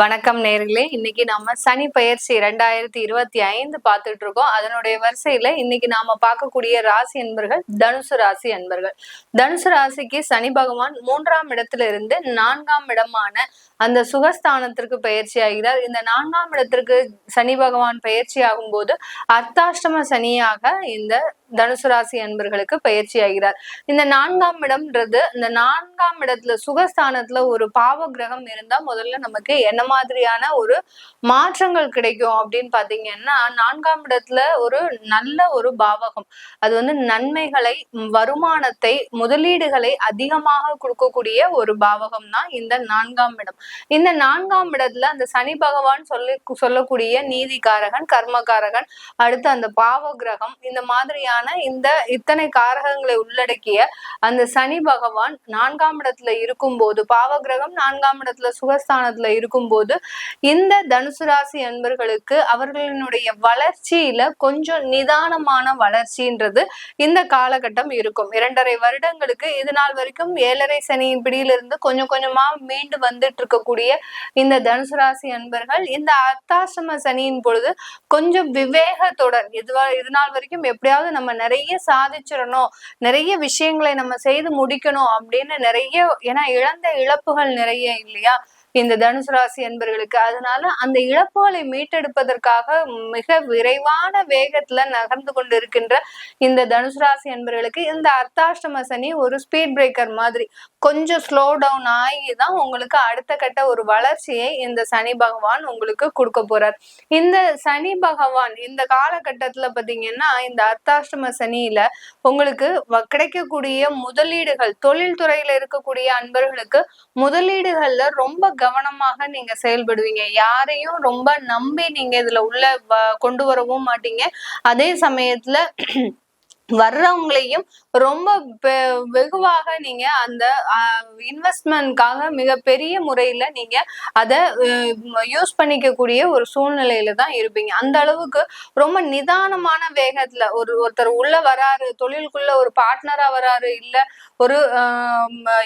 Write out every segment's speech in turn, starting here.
வணக்கம் நேர்களே. இன்னைக்கு நாம சனி பயிற்சி ரெண்டாயிரத்தி இருபத்தி ஐந்து பார்த்துட்டு இருக்கோம் அதனுடைய வரிசையில இன்னைக்கு நாம பார்க்கக்கூடிய ராசி என்பர்கள் தனுசு ராசி என்பர்கள் தனுசு ராசிக்கு சனி பகவான் மூன்றாம் இடத்துல இருந்து நான்காம் இடமான அந்த சுகஸ்தானத்திற்கு பயிற்சி ஆகிறார். இந்த நான்காம் இடத்திற்கு சனி பகவான் பயிற்சி ஆகும் போது அர்த்தாஷ்டம சனியாக இந்த தனுசு ராசி அன்பர்களுக்கு பயிற்சி ஆகிறார். இந்த நான்காம் இடம்ன்றது இந்த நான்காம் இடத்துல சுகஸ்தானத்துல ஒரு பாவ கிரகம் இருந்தா முதல்ல நமக்கு என்ன மாதிரியான ஒரு மாற்றங்கள் கிடைக்கும் அப்படின்னு பாத்தீங்கன்னா நான்காம் இடத்துல ஒரு நல்ல ஒரு பாவகம். அது வந்து நன்மைகளை வருமானத்தை முதலீடுகளை அதிகமாக கொடுக்கக்கூடிய ஒரு பாவகம் தான் இந்த நான்காம் இடம். இந்த நான்காம் இடத்துல அந்த சனி பகவான் சொல்லி சொல்லக்கூடிய நீதிகாரகன் கர்மகாரகன் அடுத்து அந்த பாவ கிரகம் இந்த மாதிரியான மாதிரியான இந்த இத்தனை காரகங்களை உள்ளடக்கிய அந்த சனி பகவான் நான்காம் இடத்துல இருக்கும் போது பாவகிரகம் நான்காம் இடத்துல சுகஸ்தானத்துல இருக்கும் போது இந்த தனுசு ராசி அன்பர்களுக்கு அவர்களினுடைய வளர்ச்சியில கொஞ்சம் நிதானமான வளர்ச்சின்றது இந்த காலகட்டம் இருக்கும். இரண்டரை வருடங்களுக்கு இது நாள் வரைக்கும் ஏழரை சனியின் பிடியிலிருந்து கொஞ்சம் கொஞ்சமா மீண்டு வந்துட்டு இருக்கக்கூடிய இந்த தனுசு ராசி அன்பர்கள் இந்த அர்த்தாசிரம சனியின் பொழுது கொஞ்சம் விவேகத்துடன் இது இது நாள் வரைக்கும் எப்படியாவது நம்ம நம்ம நிறைய சாதிச்சிடணும் நிறைய விஷயங்களை நம்ம செய்து முடிக்கணும் அப்படின்னு நிறைய ஏன்னா இழந்த இழப்புகள் நிறைய இல்லையா? இந்த தனுசு ராசி என்பர்களுக்கு அதனால அந்த இழப்புகளை மீட்டெடுப்பதற்காக மிக விரைவான வேகத்துல நகர்ந்து கொண்டிருக்கின்ற இந்த தனுசு ராசி என்பர்களுக்கு இந்த அர்த்தாஷ்டம சனி ஒரு ஸ்பீட் பிரேக்கர் மாதிரி கொஞ்சம் ஸ்லோ டவுன் ஆகி தான் உங்களுக்கு அடுத்த கட்ட ஒரு வளர்ச்சியை இந்த சனி பகவான் உங்களுக்கு கொடுக்க போறார். இந்த சனி பகவான் இந்த காலகட்டத்துல பாத்தீங்கன்னா இந்த அர்த்தாஷ்டம சனியில உங்களுக்கு கிடைக்கக்கூடிய முதலீடுகள் தொழில் துறையில இருக்கக்கூடிய அன்பர்களுக்கு முதலீடுகள்ல ரொம்ப கவனமாக நீங்க செயல்படுவீங்க. யாரையும் ரொம்ப நம்பி நீங்க இதுல உள்ள கொண்டு வரவும் மாட்டீங்க. அதே சமயத்துல வர்றவங்களையும் ரொம்ப வெகுவாக நீங்க அந்த இன்வெஸ்ட்மெண்ட்காக மிகப்பெரிய முறையில நீங்க அதை யூஸ் பண்ணிக்கக்கூடிய ஒரு சூழ்நிலையில தான் இருப்பீங்க. அந்த அளவுக்கு ரொம்ப நிதானமான வேகத்துல ஒரு ஒருத்தர் உள்ள வராரு தொழிலுக்குள்ள ஒரு பார்ட்னரா வராரு இல்ல ஒரு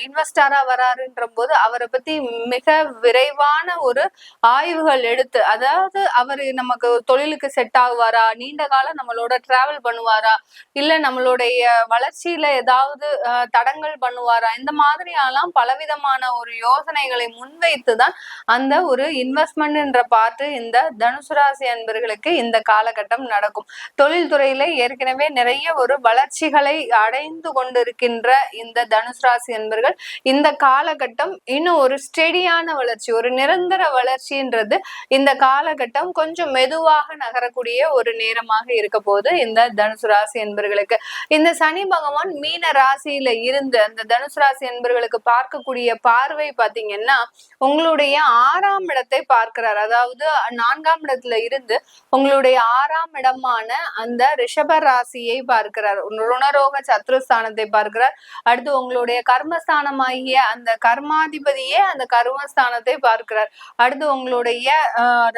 இன்வெஸ்டரா வராருன்ற போது அவரை பத்தி மிக விரைவான ஒரு ஆய்வுகள் எடுத்து அதாவது அவரு நமக்கு தொழிலுக்கு செட் ஆகுவாரா நீண்ட காலம் நம்மளோட டிராவல் பண்ணுவாரா இல்ல இல்ல நம்மளுடைய வளர்ச்சியில ஏதாவது தடங்கள் பண்ணுவாரா? இந்த மாதிரியெல்லாம் பலவிதமான ஒரு யோசனைகளை முன்வைத்துதான் அந்த ஒரு இன்வெஸ்ட்மெண்ட் பார்த்து இந்த தனுசு ராசி அன்பர்களுக்கு இந்த காலகட்டம் நடக்கும். தொழில்துறையில ஏற்கனவே நிறைய ஒரு வளர்ச்சிகளை அடைந்து கொண்டிருக்கின்ற இந்த தனுசு ராசி அன்பர்கள் இந்த காலகட்டம் இன்னும் ஒரு ஸ்டெடியான வளர்ச்சி ஒரு நிரந்தர வளர்ச்சின்றது இந்த காலகட்டம் கொஞ்சம் மெதுவாக நகரக்கூடிய ஒரு நேரமாக இருக்க போது இந்த தனுசு ராசி என்பர்கள் என்பர்களுக்கு இந்த சனி பகவான் மீன ராசியில இருந்து அந்த தனுசு ராசி என்பர்களுக்கு பார்க்கக்கூடிய பார்வை பாத்தீங்கன்னா உங்களுடைய ஆறாம் இடத்தை பார்க்கிறார். அதாவது நான்காம் இடத்துல இருந்து உங்களுடைய ஆறாம் இடமான அந்த ரிஷப ராசியை பார்க்கிறார். ருணரோக சத்ருஸ்தானத்தை பார்க்கிறார். அடுத்து உங்களுடைய கர்மஸ்தானமாகிய அந்த கர்மாதிபதியே அந்த கர்மஸ்தானத்தை பார்க்கிறார். அடுத்து உங்களுடைய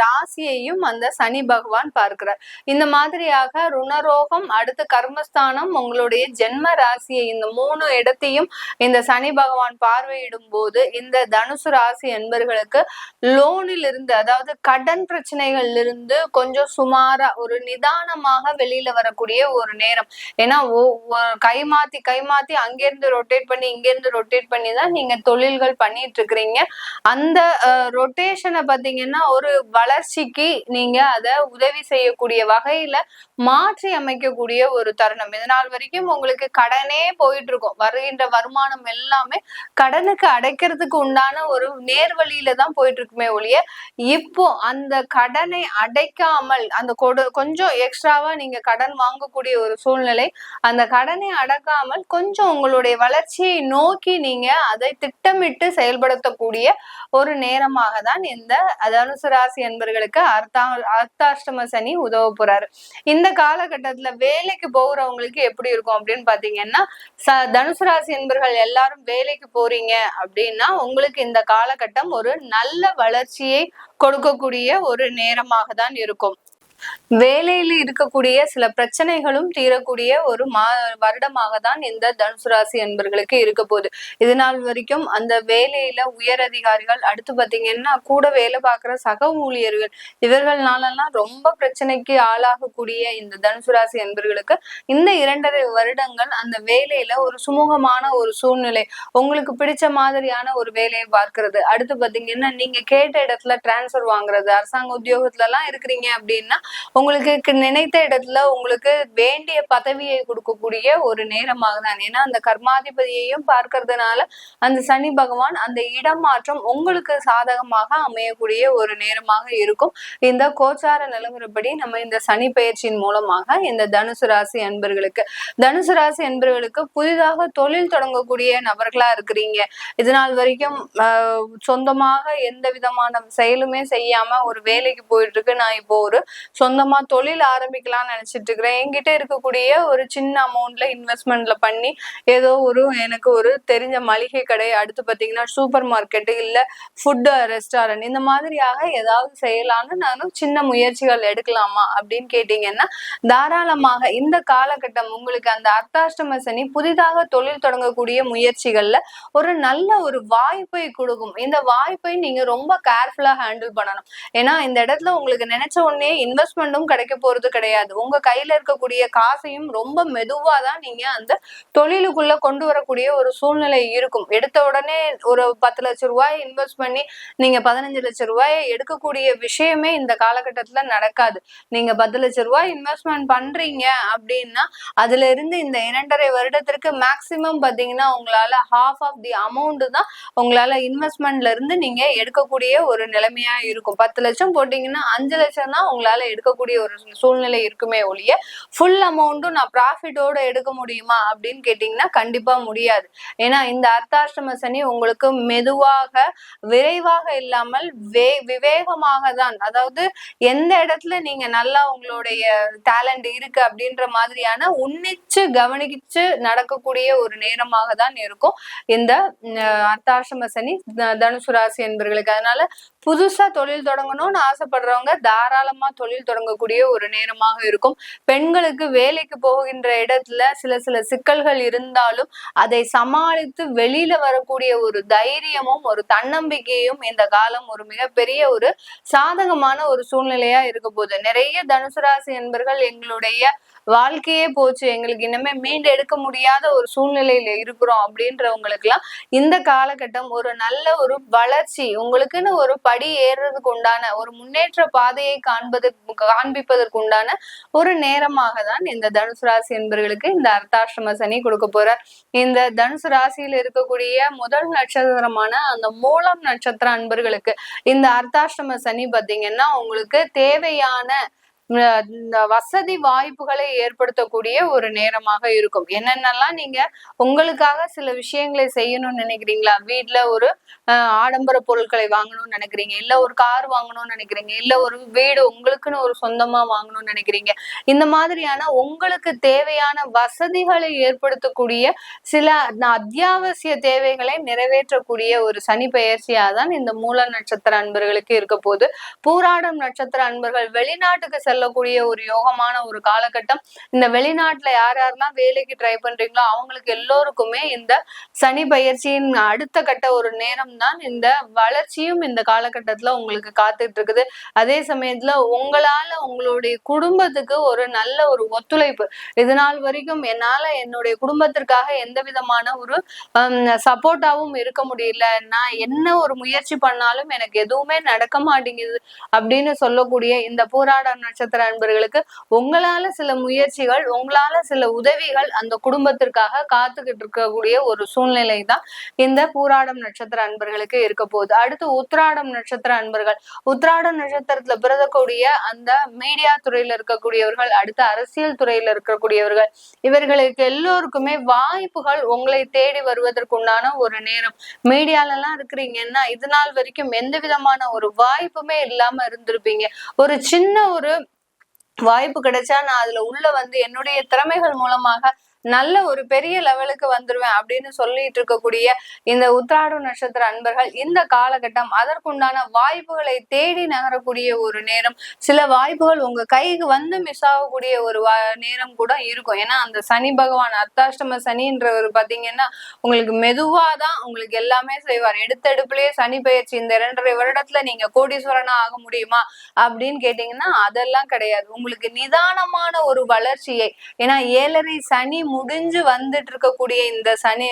ராசியையும் அந்த சனி பகவான் பார்க்கிறார். இந்த மாதிரியாக ருணரோகம் அடுத்து கர்மஸ்தானம் சுகஸ்தானம் உங்களுடைய ஜென்ம ராசியை இந்த மூணு இடத்தையும் இந்த சனி பகவான் பார்வையிடும் போது இந்த தனுசு ராசி என்பர்களுக்கு லோனில் இருந்து அதாவது கடன் பிரச்சனைகள்ல இருந்து கொஞ்சம் சுமாரா ஒரு நிதானமாக வெளியில வரக்கூடிய ஒரு நேரம். ஏன்னா கை மாத்தி கை மாத்தி அங்கிருந்து ரொட்டேட் பண்ணி இங்கிருந்து ரொட்டேட் பண்ணி தான் நீங்க தொழில்கள் பண்ணிட்டு இருக்கிறீங்க. அந்த ரொட்டேஷனை பாத்தீங்கன்னா ஒரு வளர்ச்சிக்கு நீங்க அதை உதவி செய்யக்கூடிய வகையில மாற்றி அமைக்கக்கூடிய ஒரு தருணம். வருமானம் இது நாள் வரைக்கும் உங்களுக்கு கடனே போயிட்டு இருக்கும் வருகின்ற வருமானம் எல்லாமே கடனுக்கு அடைக்கிறதுக்கு உண்டான ஒரு நேர்வழியில தான் போயிட்டு இருக்குமே ஒழிய இப்போ அந்த கடனை அடைக்காமல் அந்த கொடு கொஞ்சம் எக்ஸ்ட்ராவா நீங்க கடன் வாங்கக்கூடிய ஒரு சூழ்நிலை அந்த கடனை அடக்காமல் கொஞ்சம் உங்களுடைய வளர்ச்சியை நோக்கி நீங்க அதை திட்டமிட்டு செயல்படுத்தக்கூடிய ஒரு நேரமாக தான் இந்த தனுசு ராசி என்பர்களுக்கு அர்த்தா அர்த்தாஷ்டம சனி உதவ போறாரு. இந்த காலகட்டத்துல வேலைக்கு போகிறவங்க உங்களுக்கு எப்படி இருக்கும் அப்படின்னு பாத்தீங்கன்னா ச தனுசு ராசி என்பர்கள் எல்லாரும் வேலைக்கு போறீங்க அப்படின்னா உங்களுக்கு இந்த காலகட்டம் ஒரு நல்ல வளர்ச்சியை கொடுக்கக்கூடிய ஒரு நேரமாக தான் இருக்கும். வேலையில இருக்கக்கூடிய சில பிரச்சனைகளும் தீரக்கூடிய ஒரு மா வருடமாக தான் இந்த தனுசு ராசி என்பர்களுக்கு இருக்க போகுது. இது நாள் வரைக்கும் அந்த வேலையில உயர் அதிகாரிகள் அடுத்து பாத்தீங்கன்னா கூட வேலை பார்க்குற சக ஊழியர்கள் இவர்கள்னாலலாம் ரொம்ப பிரச்சனைக்கு ஆளாகக்கூடிய இந்த தனுசு ராசி என்பர்களுக்கு இந்த இரண்டரை வருடங்கள் அந்த வேலையில ஒரு சுமூகமான ஒரு சூழ்நிலை உங்களுக்கு பிடிச்ச மாதிரியான ஒரு வேலையை பார்க்கறது. அடுத்து பாத்தீங்கன்னா நீங்க கேட்ட இடத்துல டிரான்ஸ்பர் வாங்குறது அரசாங்க உத்தியோகத்துல எல்லாம் இருக்கிறீங்க அப்படின்னா உங்களுக்கு நினைத்த இடத்துல உங்களுக்கு வேண்டிய பதவியை கொடுக்கக்கூடிய ஒரு நேரமாக தான். ஏன்னா அந்த கர்மாதிபதியையும் பார்க்கறதுனால அந்த சனி பகவான் அந்த இடமாற்றம் உங்களுக்கு சாதகமாக அமையக்கூடிய ஒரு நேரமாக இருக்கும். இந்த கோச்சார நிலவரப்படி நம்ம இந்த சனி பயிற்சியின் மூலமாக இந்த தனுசு ராசி அன்பர்களுக்கு தனுசு ராசி அன்பர்களுக்கு புதிதாக தொழில் தொடங்கக்கூடிய நபர்களா இருக்கிறீங்க. இது நாள் வரைக்கும் சொந்தமாக எந்த விதமான செயலுமே செய்யாம ஒரு வேலைக்கு போயிட்டு இருக்கு. நான் இப்போ ஒரு சொந்தமா தொழில் ஆரம்பிக்கலாம்னு நினைச்சிட்டு இருக்கிறேன். என்கிட்ட இருக்கக்கூடிய ஒரு சின்ன அமௌண்ட்ல இன்வெஸ்ட்மெண்ட்ல பண்ணி ஏதோ ஒரு எனக்கு ஒரு தெரிஞ்ச மளிகை கடை அடுத்து பாத்தீங்கன்னா சூப்பர் மார்க்கெட்டு இல்ல ஃபுட் ரெஸ்டாரண்ட் இந்த மாதிரியாக ஏதாவது செய்யலாம்னு நானும் சின்ன முயற்சிகள் எடுக்கலாமா அப்படின்னு கேட்டீங்கன்னா தாராளமாக இந்த காலகட்டம் உங்களுக்கு அந்த அர்த்தாஷ்டம சனி புதிதாக தொழில் தொடங்கக்கூடிய முயற்சிகள்ல ஒரு நல்ல ஒரு வாய்ப்பை கொடுக்கும். இந்த வாய்ப்பை நீங்க ரொம்ப கேர்ஃபுல்லா ஹேண்டில் பண்ணணும். ஏன்னா இந்த இடத்துல உங்களுக்கு நினைச்ச உடனே இன்வெஸ்ட் இன்வெஸ்ட்மெண்ட்டும் கிடைக்க போறது கிடையாது. உங்க கையில இருக்கக்கூடிய காசையும் ரொம்ப மெதுவா தான் நீங்க அந்த தொழிலுக்குள்ள கொண்டு வரக்கூடிய ஒரு சூழ்நிலை இருக்கும். எடுத்த உடனே ஒரு பத்து லட்சம் ரூபாய் இன்வெஸ்ட் பண்ணி நீங்க பதினஞ்சு லட்சம் ரூபாய் எடுக்கக்கூடிய விஷயமே இந்த காலகட்டத்துல நடக்காது. நீங்க பத்து லட்சம் ரூபாய் இன்வெஸ்ட்மெண்ட் பண்றீங்க அப்படின்னா அதுல இருந்து இந்த இரண்டரை வருடத்திற்கு மேக்சிமம் பாத்தீங்கன்னா உங்களால ஹாஃப் ஆஃப் தி அமௌண்ட் தான் உங்களால இன்வெஸ்ட்மெண்ட்ல இருந்து நீங்க எடுக்கக்கூடிய ஒரு நிலைமையா இருக்கும். பத்து லட்சம் போட்டீங்கன்னா அஞ்சு லட்சம் தான் உங்களால இருக்கக்கூடிய ஒரு சூழ்நிலை இருக்குமே ஒழிய ஃபுல் அமௌண்ட்டும் நான் ப்ராஃபிட்டோட எடுக்க முடியுமா அப்படின்னு கேட்டீங்கன்னா கண்டிப்பா முடியாது. ஏன்னா இந்த அர்த்தாஷ்டம சனி உங்களுக்கு மெதுவாக விரைவாக இல்லாமல் வே விவேகமாக தான். அதாவது எந்த இடத்துல நீங்க நல்லா உங்களுடைய டேலண்ட் இருக்கு அப்படின்ற மாதிரியான உன்னிச்சு கவனிச்சு நடக்கக்கூடிய ஒரு நேரமாக தான் இருக்கும். இந்த அர்த்தாஷ்டம சனி தனுசு ராசி என்பவர்களுக்கு அதனால புதுசா தொழில் தொடங்கணும்னு ஆசைப்படுறவங்க தாராளமா தொழில் தொடங்கக்கூடிய ஒரு நேரமாக இருக்கும். பெண்களுக்கு வேலைக்கு போகின்ற இடத்துல சில சில சிக்கல்கள் இருந்தாலும் அதை சமாளித்து வெளியில வரக்கூடிய ஒரு தைரியமும் ஒரு தன்னம்பிக்கையும் இந்த காலம் ஒரு மிகப்பெரிய ஒரு சாதகமான ஒரு சூழ்நிலையா இருக்க போகுது. நிறைய தனுசு ராசி என்பர்கள் எங்களுடைய வாழ்க்கையே போச்சு. எங்களுக்கு இனிமே மீண்டு எடுக்க முடியாத ஒரு சூழ்நிலையில இருக்கிறோம் அப்படின்றவங்களுக்கு எல்லாம் இந்த காலகட்டம் ஒரு நல்ல ஒரு வளர்ச்சி உங்களுக்குன்னு ஒரு படி ஏறுறதுக்கு உண்டான ஒரு முன்னேற்ற பாதையை காண்பது காண்பிப்பதற்கு உண்டான ஒரு நேரமாக தான் இந்த தனுசு ராசி என்பவர்களுக்கு இந்த அர்த்தாசிரம சனி கொடுக்க போற இந்த தனுசு ராசியில் இருக்கக்கூடிய முதல் நட்சத்திரமான அந்த மூலம் நட்சத்திர அன்பர்களுக்கு இந்த அர்த்தாசிரம சனி பாத்தீங்கன்னா உங்களுக்கு தேவையான வசதி வாய்ப்புகளை ஏற்படுத்தக்கூடிய ஒரு நேரமாக இருக்கும். என்னென்னலாம் நீங்க உங்களுக்காக சில விஷயங்களை செய்யணும்னு நினைக்கிறீங்களா? வீட்டுல ஒரு ஆடம்பர பொருட்களை வாங்கணும்னு நினைக்கிறீங்க. இல்ல ஒரு கார் வாங்கணும்னு நினைக்கிறீங்க. இல்ல ஒரு வீடு உங்களுக்குன்னு ஒரு சொந்தமா வாங்கணும்னு நினைக்கிறீங்க. இந்த மாதிரியான உங்களுக்கு தேவையான வசதிகளை ஏற்படுத்தக்கூடிய சில அத்தியாவசிய தேவைகளை நிறைவேற்றக்கூடிய ஒரு சனி பயிற்சியா தான் இந்த மூல நட்சத்திர அன்பர்களுக்கு இருக்க போது பூராடம் நட்சத்திர அன்பர்கள் வெளிநாட்டுக்கு செல்ல சொல்லக்கூடிய ஒரு யோகமான ஒரு காலகட்டம். இந்த வெளிநாட்டுல யார் யாரெல்லாம் வேலைக்கு ட்ரை பண்றீங்களோ அவங்களுக்கு எல்லோருக்குமே இந்த சனி பயிற்சியின் அடுத்த கட்ட ஒரு நேரம் தான் இந்த வளர்ச்சியும் இந்த காலகட்டத்துல உங்களுக்கு காத்துட்டு இருக்குது அதே சமயத்துல உங்களால உங்களுடைய குடும்பத்துக்கு ஒரு நல்ல ஒரு ஒத்துழைப்பு. இது நாள் வரைக்கும் என்னால என்னுடைய குடும்பத்திற்காக எந்த விதமான ஒரு சப்போர்ட்டாவும் இருக்க முடியல. நான் என்ன ஒரு முயற்சி பண்ணாலும் எனக்கு எதுவுமே நடக்க மாட்டேங்குது அப்படின்னு சொல்லக்கூடிய இந்த போராட நட்சத்திரம் நட்சத்திர அன்பர்களுக்கு உங்களால சில முயற்சிகள் உங்களால சில உதவிகள் அந்த குடும்பத்திற்காக காத்துக்கிட்டு இருக்கக்கூடிய ஒரு சூழ்நிலை தான் இந்த பூராடம் நட்சத்திர அன்பர்களுக்கு இருக்க போகுது. அடுத்து உத்ராடம் நட்சத்திர அன்பர்கள். உத்ராடம் நட்சத்திரத்துல பிறதக்கூடிய அந்த மீடியா துறையில இருக்கக்கூடியவர்கள் அடுத்து அரசியல் துறையில இருக்கக்கூடியவர்கள் இவர்களுக்கு எல்லோருக்குமே வாய்ப்புகள் உங்களை தேடி வருவதற்குண்டான ஒரு நேரம். மீடியால எல்லாம் இருக்கிறீங்கன்னா இது நாள் வரைக்கும் எந்த விதமான ஒரு வாய்ப்புமே இல்லாம இருந்திருப்பீங்க. ஒரு சின்ன ஒரு வாய்ப்பு கிடைச்சா நான் அதுல உள்ள வந்து என்னுடைய திறமைகள் மூலமாக நல்ல ஒரு பெரிய லெவலுக்கு வந்துருவேன் அப்படின்னு சொல்லிட்டு இருக்கக்கூடிய இந்த உத்ராடு நட்சத்திர அன்பர்கள் இந்த காலகட்டம் அதற்குண்டான வாய்ப்புகளை தேடி நகரக்கூடிய ஒரு நேரம். சில வாய்ப்புகள் உங்க கைக்கு வந்து மிஸ் ஆகக்கூடிய ஒரு நேரம் கூட இருக்கும். ஏன்னா அந்த சனி பகவான் அர்த்தாஷ்டம சனின்றவர் பாத்தீங்கன்னா உங்களுக்கு மெதுவாதான் உங்களுக்கு எல்லாமே செய்வார். எடுத்தெடுப்புலயே சனி பயிற்சி இந்த இரண்டரை வருடத்துல நீங்க கோடீஸ்வரனா ஆக முடியுமா அப்படின்னு கேட்டீங்கன்னா அதெல்லாம் கிடையாது. உங்களுக்கு நிதானமான ஒரு வளர்ச்சியை ஏன்னா ஏழரை சனி முடிஞ்சு வந்துட்டு இருக்கக்கூடிய இந்த சனி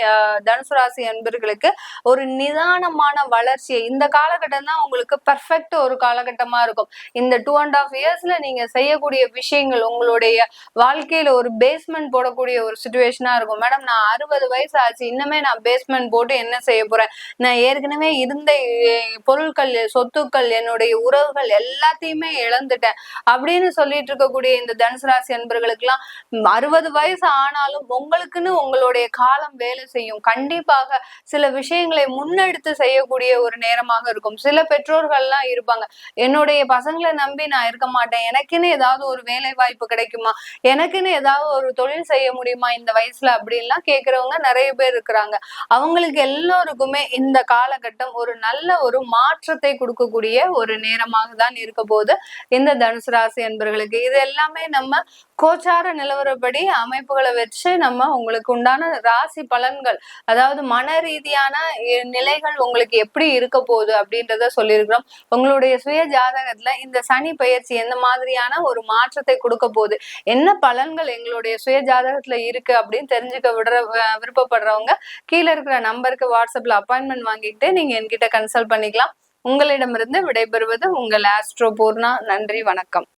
தனுசு ராசி அன்பர்களுக்கு ஒரு நிதானமான வளர்ச்சியை இந்த காலகட்டம் தான் உங்களுக்கு பர்ஃபெக்ட் ஒரு காலகட்டமா இருக்கும். இந்த டூ அண்ட் ஆஃப் இயர்ஸ்ல நீங்க செய்யக்கூடிய விஷயங்கள் உங்களுடைய வாழ்க்கையில ஒரு பேஸ்மெண்ட் போடக்கூடிய ஒரு சுச்சுவேஷனா இருக்கும். மேடம் நான் அறுபது வயசு ஆச்சு இன்னுமே நான் பேஸ்மெண்ட் போட்டு என்ன செய்ய போறேன்? நான் ஏற்கனவே இருந்த பொருட்கள் சொத்துக்கள் என்னுடைய உறவுகள் எல்லாத்தையுமே இழந்துட்டேன். அப்படின்னு சொல்லிட்டு இருக்கக்கூடிய இந்த தனுசு ராசி அன்பர்களுக்கு எல்லாம் அறுபது வயசு ஆனாலும் உங்களுக்குன்னு உங்களுடைய காலம் வேலை செய்யும். கண்டிப்பாக சில விஷயங்களை முன்னெடுத்து செய்யக்கூடிய ஒரு நேரமாக இருக்கும். சில பெற்றோர்கள்லாம் இருப்பாங்க. என்னுடைய பசங்களை நம்பி நான் இருக்க மாட்டேன். எனக்குன்னு ஏதாவது ஒரு வேலை வாய்ப்பு கிடைக்குமா? எனக்குன்னு ஏதாவது ஒரு தொழில் செய்ய முடியுமா இந்த வயசுல அப்படின்லாம் கேட்கறவங்க நிறைய பேர் இருக்கிறாங்க. அவங்களுக்கு எல்லோருக்குமே இந்த காலகட்டம் ஒரு நல்ல ஒரு மாற்றத்தை கொடுக்கக்கூடிய ஒரு நேரமாக தான் இருக்க போது இந்த தனுசு ராசி என்பர்களுக்கு இது எல்லாமே நம்ம கோச்சார நிலவரப்படி அமைப்புகளை வச்சு நம்ம உங்களுக்கு உண்டான ராசி பலன்கள் அதாவது மன ரீதியான நிலைகள் உங்களுக்கு எப்படி இருக்க போகுது அப்படின்றத சொல்லியிருக்கிறோம். உங்களுடைய சுய ஜாதகத்துல இந்த சனி பயிற்சி எந்த மாதிரியான ஒரு மாற்றத்தை கொடுக்க போகுது? என்ன பலன்கள் எங்களுடைய சுய ஜாதகத்துல இருக்கு அப்படின்னு தெரிஞ்சுக்க விடுற விருப்பப்படுறவங்க கீழே இருக்கிற நம்பருக்கு வாட்ஸ்அப்ல அப்பாயின்மெண்ட் வாங்கிட்டு நீங்க என்கிட்ட கன்சல்ட் பண்ணிக்கலாம். உங்களிடமிருந்து விடைபெறுவது உங்கள் ஆஸ்ட்ரோ பூர்ணா. நன்றி வணக்கம்.